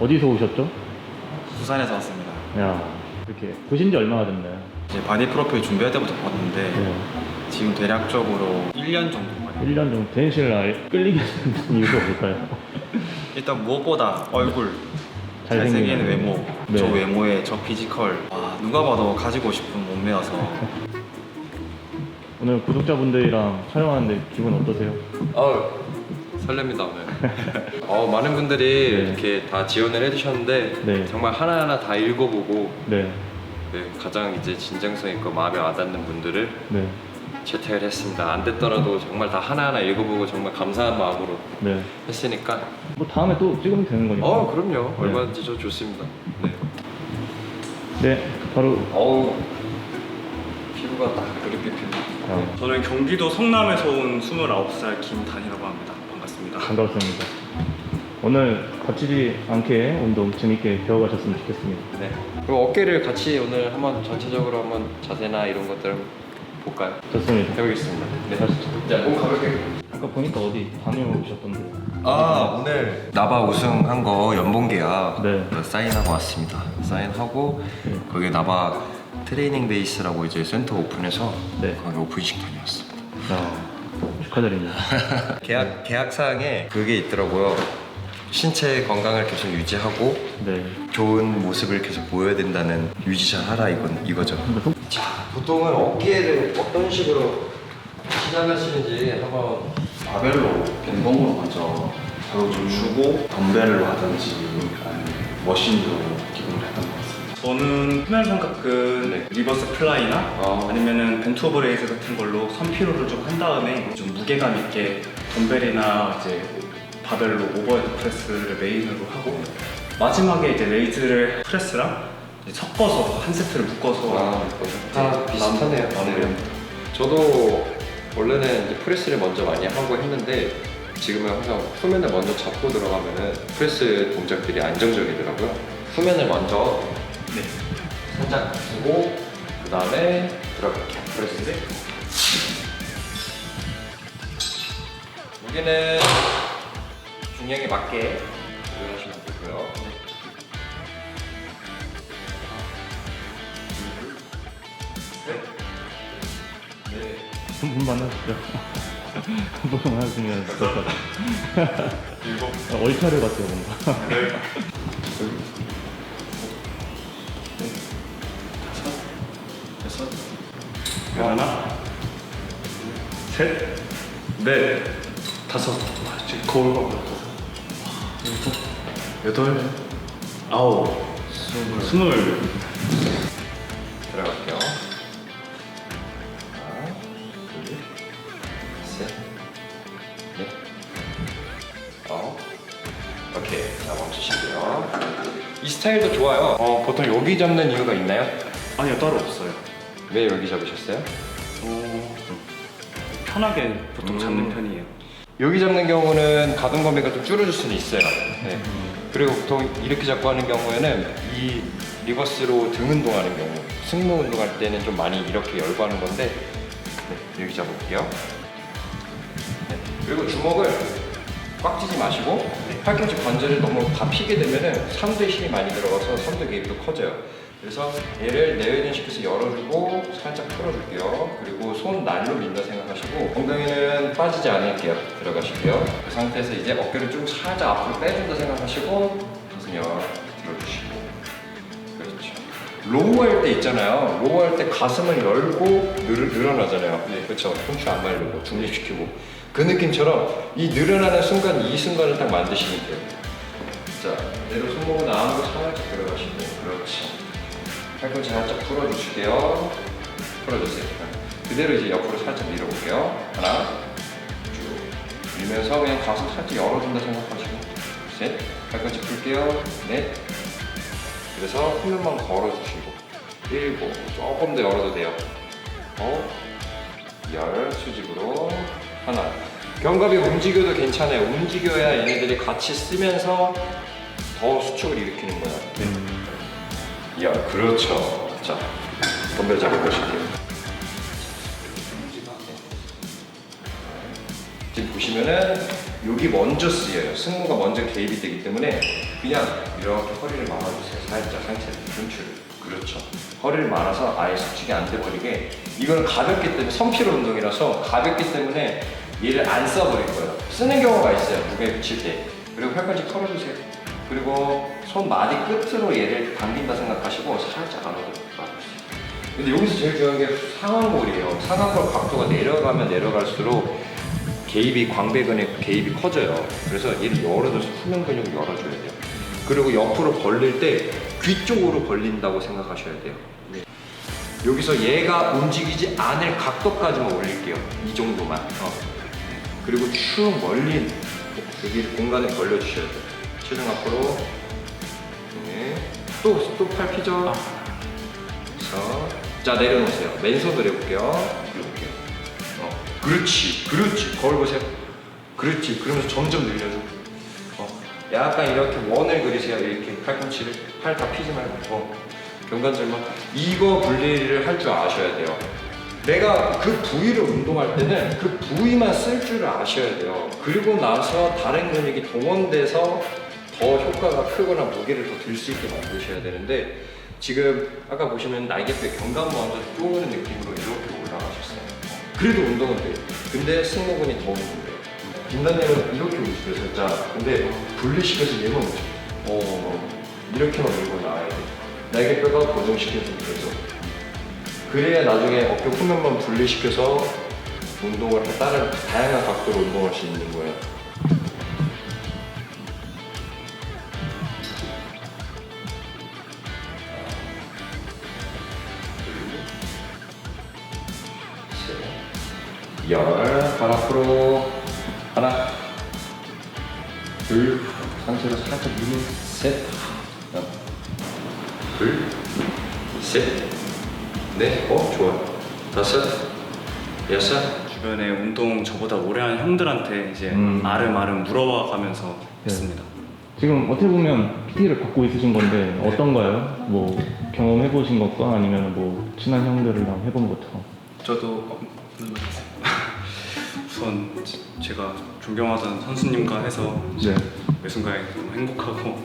어디서 오셨죠? 부산에서 왔습니다. 야, 이렇게 보신 지 얼마나 됐나요? 이제 바디 프로필 준비할 때부터 봤는데 네. 지금 대략적으로 1년 정도 만에 1년 정도 대신 날 끌리게 되는 이유가 뭘까요? 일단 무엇보다 얼굴 잘생긴 잘생긴 외모 네. 저 외모에 저 피지컬 와, 누가 봐도 가지고 싶은 몸매여서 오늘 구독자분들이랑 촬영하는데 기분 어떠세요? 어 설렙니다 오늘. 어 많은 분들이 네. 이렇게 다 지원을 해주셨는데 네. 정말 하나하나 다 읽어보고 네, 네, 가장 이제 진정성 있고 마음에 와닿는 분들을 네, 채택을 했습니다. 안 됐더라도 정말 다 하나하나 읽어보고 정말 감사한 마음으로 네. 했으니까. 뭐 다음에 또 찍으면 되는 거니까. 어 그럼요. 얼마든지 저 좋습니다. 네. 네, 바로 어우 피부가 딱 그렇게 피부. 아, 저는 경기도 성남에서 온 29살 김단이라고 합니다. 반갑습니다. 반갑습니다. 오늘 거치지 않게 운동 재밌게 배워가셨으면 좋겠습니다. 네. 그럼 어깨를 같이 오늘 한번 전체적으로 한번 자세나 이런 것들 한번 볼까요? 좋습니다. 해보겠습니다. 네. 가시죠. 자, 몸 가볍게. 아까 보니까 어디 다녀오셨던데. 아 오늘 나바 우승한 거 연봉 계약 네. 그 사인하고 왔습니다. 사인하고 네. 거기 나바 트레이닝 베이스라고 이제 센터 오픈해서 네. 거기 오픈식 다녀왔습니다. 아, 축하드립니다. 계약 계약 사항에 그게 있더라고요. 신체 건강을 계속 유지하고 네. 좋은 모습을 계속 보여야 된다는 유지 잘 하라 이건 이거죠. 자 보통은 어깨를 어떤 식으로 시작하시는지 한번 바벨로 벤봉으로 먼저 저를 좀 주고 덤벨로 하든지 아니면 머신으로 저는 표면 삼각근 네. 리버스 플라이나 아. 아니면은 벤투 오브 레이즈 같은 걸로 선피로를 좀 한 다음에 좀 무게감 있게 덤벨이나 이제 바벨로 오버헤드 프레스를 메인으로 하고 마지막에 이제 레이즈를 프레스랑 이제 섞어서 한 세트를 묶어서 아, 다 비슷하네요. 마무리합니다. 저도 원래는 이제 프레스를 먼저 많이 하고 했는데 지금은 항상 후면을 먼저 잡고 들어가면은 프레스 동작들이 안정적이더라고요. 후면을 먼저 네. 살짝 주고 그 다음에 들어갈게요. 프레스. 무게는 중량에 맞게 조절하시면 되고요. 네. 네. 한분 만나시죠. 한분 만나시면 좋을 것 같아요. 일곱, 아, 얼차려 같아요, 뭔가. 여 하나, 셋, 넷, 다섯, 아, 지금 거울 봐. 여덟, 아홉, 스물. 들어갈게요. 하나, 둘, 셋, 넷, 아홉. 오케이. 자, 멈추시고요. 이 스타일도 좋아요. 어, 보통 여기 잡는 이유가 있나요? 아니요, 따로 없어요. 왜 여기 잡으셨어요? 어, 편하게 보통 잡는 음. 편이에요. 여기 잡는 경우는 가동 범위가 좀 줄어들 수는 있어요. 네. 그리고 보통 이렇게 잡고 하는 경우에는 이 리버스로 등 운동하는 경우, 승모 운동할 때는 좀 많이 이렇게 열고 하는 건데 네, 여기 잡아볼게요. 네. 그리고 주먹을 꽉 쥐지 마시고 팔꿈치 관절을 너무 다 피게 되면은 삼두에 힘이 많이 들어가서 삼두 개입도 커져요. 그래서 얘를 내외전시켜서 열어주고 살짝 풀어줄게요. 그리고 손 날로 민다 생각하시고 엉덩이는 빠지지 않을게요. 들어가실게요. 그 상태에서 이제 어깨를 좀 살짝 앞으로 빼준다 생각하시고 가슴 열 들어주시고 그렇죠. 로우 할 때 있잖아요. 로우 할 때 가슴을 열고 늘, 늘어나잖아요. 네, 그렇죠. 홈추 안 말리고 중립시키고 그 느낌처럼 이 늘어나는 순간 이 순간을 딱 만드시면 돼요. 자, 내로 손목은 안으로 살짝. 팔꿈치 살짝 풀어주실게요. 풀어주세요. 그대로 이제 옆으로 살짝 밀어볼게요. 하나, 쭉 밀면서 그냥 가슴 살짝 열어준다 생각하시고 셋, 팔꿈치 풀게요. 넷, 그래서 후면만 걸어주시고 일곱, 조금 더 열어도 돼요. 어, 열 수직으로 하나. 견갑이 움직여도 괜찮아요. 움직여야 얘네들이 같이 쓰면서 더 수축을 일으키는 거야. 열, 그렇죠. 자, 덤벨 잡아보실게요. 지금 보시면은 여기 먼저 쓰여요. 승모가 먼저 개입이 되기 때문에 그냥 이렇게 허리를 말아주세요. 살짝 상체를 춤출. 그렇죠. 허리를 말아서 아예 수축이 안 돼버리게. 이건 가볍기 때문에 선피로 운동이라서 가볍기 때문에 얘를 안 써버릴 거예요. 쓰는 경우가 있어요. 무게 붙일 때. 그리고 팔꿈치 털어주세요. 그리고 손 마디 끝으로 얘를 당긴다 생각하시고 살짝 안으로 놔주세요. 근데 여기서 제일 중요한 게 상완골이에요. 상완골 각도가 내려가면 내려갈수록 개입이 광배근의 개입이 커져요. 그래서 얘를 열어줘서 수면 근육을 열어줘야 돼요. 그리고 옆으로 벌릴 때 귀 쪽으로 벌린다고 생각하셔야 돼요. 여기서 얘가 움직이지 않을 각도까지만 올릴게요. 이 정도만. 어. 그리고 쭉 멀리 여기 공간에 벌려주셔야 돼요. 체중 앞으로. 네. 또, 또팔 피죠. 그래서 자 내려놓으세요. 맨손으로 해볼게요. 해볼게요. 어, 그렇지, 그렇지. 거울 보세요. 그렇지. 그러면서 점점 늘려줘. 어, 약간 이렇게 원을 그리세요. 이렇게 팔꿈치를 팔 다 피지 말고. 어, 경관절만. 이거 분리를 할 줄 아셔야 돼요. 내가 그 부위를 운동할 때는 그 부위만 쓸 줄을 아셔야 돼요. 그리고 나서 다른 근육이 동원돼서 더 효과가 크거나 무게를 더 들 수 있게 만드셔야 되는데 지금 아까 보시면 날개뼈 경감 먼저 쪼는 느낌으로 이렇게 올라가셨어요. 그래도 운동은 돼요. 근데 승모근이 더 운동돼요. 김단님은 이렇게 움직여요 살짝. 근데 분리시켜서 얘만 움직여. 어, 이렇게만 밀고 나와야 돼. 날개뼈가 고정시켜서 그래서. 그래야 나중에 어깨 후면만 분리시켜서 운동을 할 다른 다양한 각도로 운동할 수 있는 거예요. 앞으로 하나, 둘, 상체로 살짝 밀어, 셋, 하나, 둘, 셋, 넷, 어 좋아, 다섯, 여섯, 주변에 운동 저보다 오래 한 형들한테 이제 음. 아름아름 물어봐 가면서 했습니다. 지금 어떻게 보면 PT를 받고 있으신 건데 어떤가요? 뭐 경험해 보신 것과 아니면 뭐 친한 형들이랑 해본 것처럼. 저도 어, 우선 지- 제가 존경하던 선수님과 해서 네. 매 순간에 너무 행복하고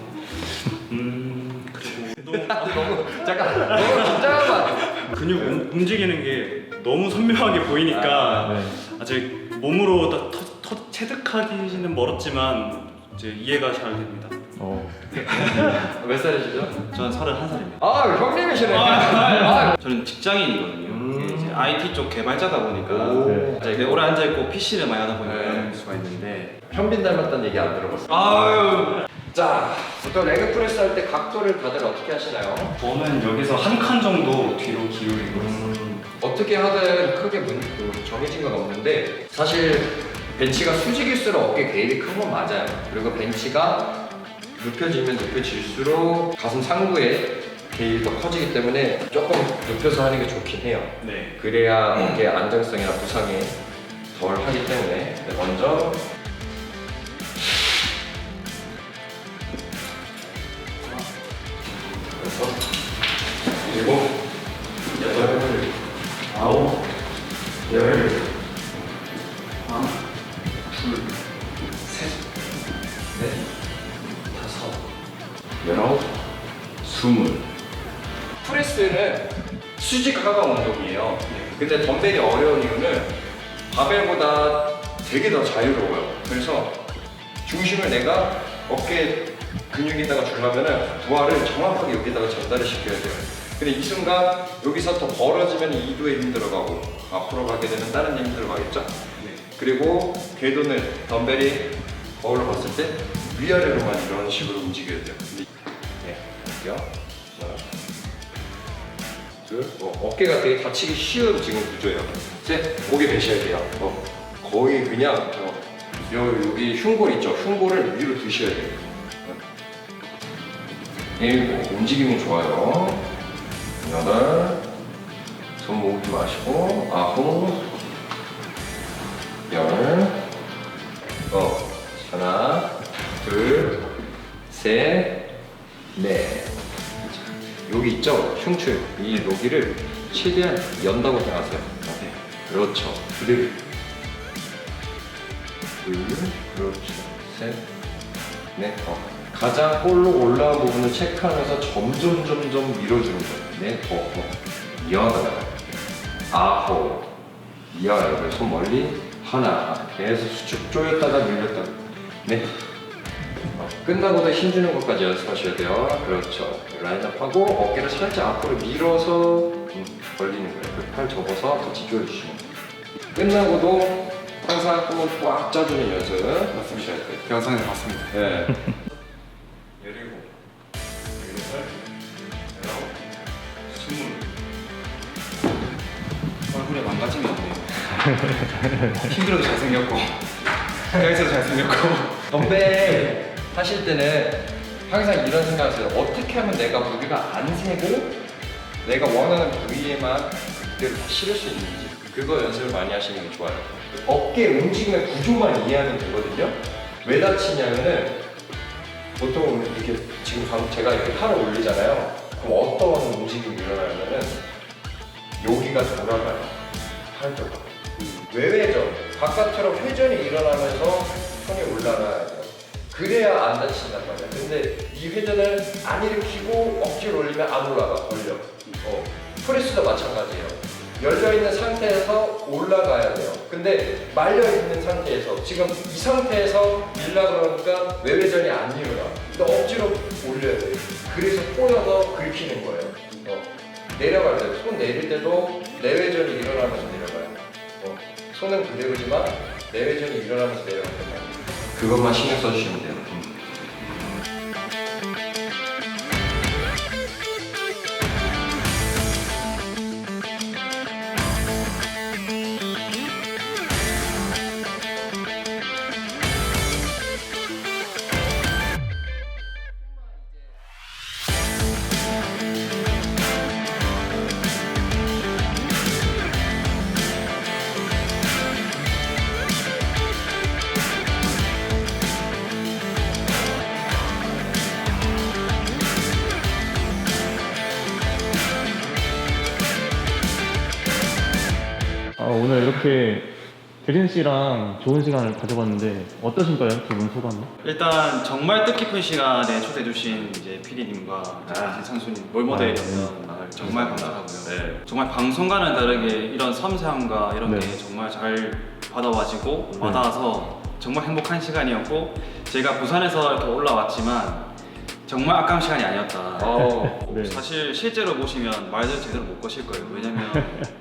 음 그리고 운동 너무 잠깐 너무 긴장한? 근육 움- 움직이는 게 너무 선명하게 보이니까 네. 아직 몸으로 다 터, 터, 체득하기는 멀었지만 이제 이해가 잘 됩니다. 어. 몇 살이시죠? 저는 31살입니다. 아 형님이시네. 아, 저는 직장인이거든요. 음. 이제 IT 쪽 개발자다 보니까 오. 이제 이렇게 오래 앉아 있고 PC를 많이 하다 보니까 네. 그럴 수가 있는데 현빈 닮았다는 얘기 안 들어봤어요. 아유 자, 보통 레그 프레스 할 때 각도를 다들 어떻게 하시나요? 저는 여기서 한 칸 정도 뒤로 기울이고 있어요. 음, 어떻게 하든 크게 문, 그 정해진 건 없는데 사실 벤치가 수직일수록 어깨 개입이 큰 건 맞아요. 그리고 벤치가 눕혀지면 눕혀질수록 가슴 상부에 개입이 더 커지기 때문에 조금 눕혀서 하는 게 좋긴 해요. 네. 그래야 어깨 안정성이나 부상이 덜 하기 때문에 네, 먼저 여섯 일곱 여덟 아홉 열 하나 둘 셋 넷 스물 프레스는 수직 하강 운동이에요. 근데 덤벨이 어려운 이유는 바벨보다 되게 더 자유로워요. 그래서 중심을 내가 어깨 근육에다가 주려면은 부하를 정확하게 여기다가 전달을 시켜야 돼요. 근데 이 순간 여기서 더 벌어지면 이도에 힘들어가고 앞으로 가게 되면 다른 데 힘들어가겠죠? 네. 그리고 궤도는 덤벨이 거울로 봤을 때 위아래로만 이런 식으로 움직여야 돼요. 네. 하나, 둘, 어, 어깨가 되게 다치기 쉬운 지금 구조예요. 셋, 목에 대셔야 돼요. 어, 거의 그냥 어, 여, 여기 흉골 있죠? 흉골을 위로 드셔야 돼요. 어. 일곱, 움직임이 좋아요. 여덟, 손 모으지 마시고 아홉, 흉추. 이 여기를 최대한 연다고 생각하세요. 네. 그렇죠. 그대로. 둘, 그렇죠. 셋, 넷, 어. 가장 볼록 올라온 부분을 체크하면서 점점 점점 밀어주는 거예요. 넷, 어, 어. 여덟, 아홉, 열. 손 멀리 하나. 계속 수축 조였다가 밀렸다가 네. 어, 끝나고도 힘주는 것까지 연습하셔야 돼요. 그렇죠. 라인업하고 어깨를 살짝 앞으로 밀어서 음, 벌리는 거예요. 그팔 접어서 같이 조여주시면. 끝나고도 항상 꿈을 꽉 짜주는 연습 돼요. 영상에서 봤습니다. 네. 열일곱, 열여덟, 열아홉, 스물. 얼굴에 망가짐이 없네요. 힘들어도 잘생겼고, 여기서도 잘생겼고. 덤벨 하실 때는 항상 이런 생각하세요. 어떻게 하면 내가 무게가 안 세고 내가 원하는 부위에만 그대로 다 실을 수 있는지 그거 연습을 많이 하시는 게 좋아요. 어깨 움직임의 구조만 이해하면 되거든요. 왜 다치냐면은 보통 이렇게 지금 방- 제가 이렇게 팔을 올리잖아요. 그럼 어떤 움직임이 일어나냐면은 여기가 돌아가요. 팔뼈가. 외회전, 바깥으로 회전이 일어나면서 손이 올라가야 돼요. 그래야 안 다친단 말이야. 근데 이 회전을 안 일으키고 억지로 올리면 안 올라가, 걸려. 어. 프레스도 마찬가지예요. 열려있는 상태에서 올라가야 돼요. 근데 말려있는 상태에서, 지금 이 상태에서 밀라 그러니까 외회전이 안 일어나. 근데 억지로 올려야 돼요. 그래서 꼬여서 긁히는 거예요. 어. 내려갈 때, 손 내릴 때도 내회전이 일어나면서 내려가요. 어, 손은 그대로지만 내외전이 일어나면서 말이에요. 그것만 신경 써주시면 돼요. 이렇게 대진 씨랑 좋은 시간을 가져봤는데 어떠신가요? 두 분 소감이? 일단 정말 뜻깊은 시간에 초대해 주신 이제 PD님과 아. 선수님 롤모델이었던 아, 정말 감사합니다. 감사하고요. 네. 정말 방송과는 다르게 이런 섬세함과 이런 네. 게 정말 잘 받아와지고 네. 와닿아서 정말 행복한 시간이었고 제가 부산에서 이렇게 올라왔지만 정말 아까운 시간이 아니었다. 어, 네. 사실 실제로 보시면 말도 제대로 못 거실 거예요. 왜냐면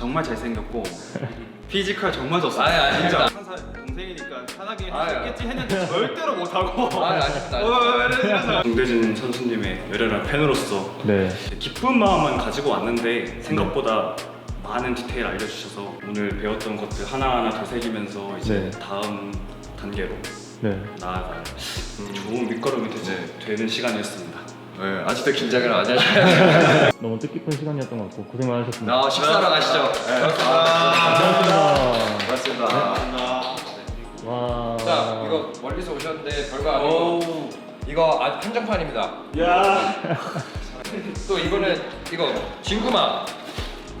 정말 잘생겼고 피지컬 정말 좋습니다. 아니, 아닙니다. 진짜 한살 동생이니까 편하게 아니, 했겠지 했는데 절대로 못하고 아니, 아닙니다. 어, 이러면서 동대진 선수님의 열혈한 팬으로서 네. 기쁜 마음은 가지고 왔는데 생각보다 많은 디테일 알려주셔서 오늘 배웠던 것들 하나하나 되새기면서 이제 네. 다음 단계로 네. 나아갈 좋은 밑거름이 되지, 되는 시간이었습니다. 네, 아직도 긴장을 안 하시네요. 너무 뜻깊은 시간이었던 것 같고 고생 많으셨습니다. 나 식사하러 가시죠. 네. 감사합니다. 고맙습니다. 와. 자, 이거 멀리서 오셨는데 별거 아니고 이거 아, 한정판입니다. 야, 또 이거는 이거 진구마. 아,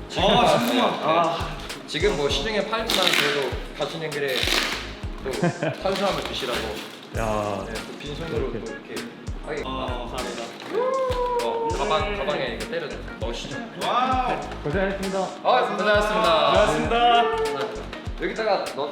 신구마. 아. 지금 뭐 시중에 팔지만 그래도 가시는 길에 또 탄수화물 드시라고 야. 네, 또 빈손으로 또 이렇게 감사합니다. 어, 가방 가방에 이거 때려 넣으시죠. 와우. 고생하셨습니다. 아, 고생하셨습니다. 고맙습니다. 여기다가 넣.